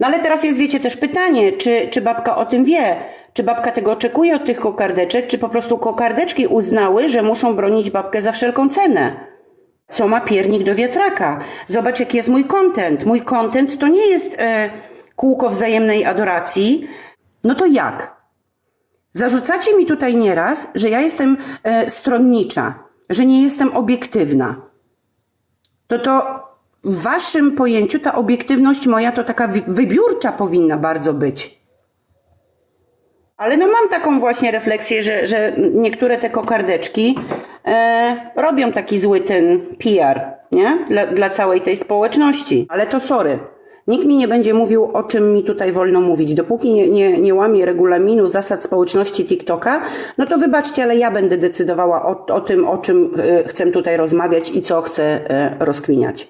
No ale teraz jest, wiecie, też pytanie, czy, czy babka o tym wie? Czy babka tego oczekuje od tych kokardeczek, czy po prostu kokardeczki uznały, że muszą bronić babkę za wszelką cenę? Co ma piernik do wiatraka? Zobacz, jaki jest mój content. Mój content to nie jest e, kółko wzajemnej adoracji. No to jak? Zarzucacie mi tutaj nieraz, że ja jestem e, stronnicza, że nie jestem obiektywna. To to w waszym pojęciu ta obiektywność moja to taka wybiórcza powinna bardzo być. Ale no mam taką właśnie refleksję, że, że niektóre te kokardeczki e, robią taki zły ten PR, nie? Dla, dla całej tej społeczności. Ale to sorry. Nikt mi nie będzie mówił, o czym mi tutaj wolno mówić. Dopóki nie, nie, nie łamie regulaminu zasad społeczności TikToka, no to wybaczcie, ale ja będę decydowała o, o tym, o czym e, chcę tutaj rozmawiać i co chcę e, rozkminiać.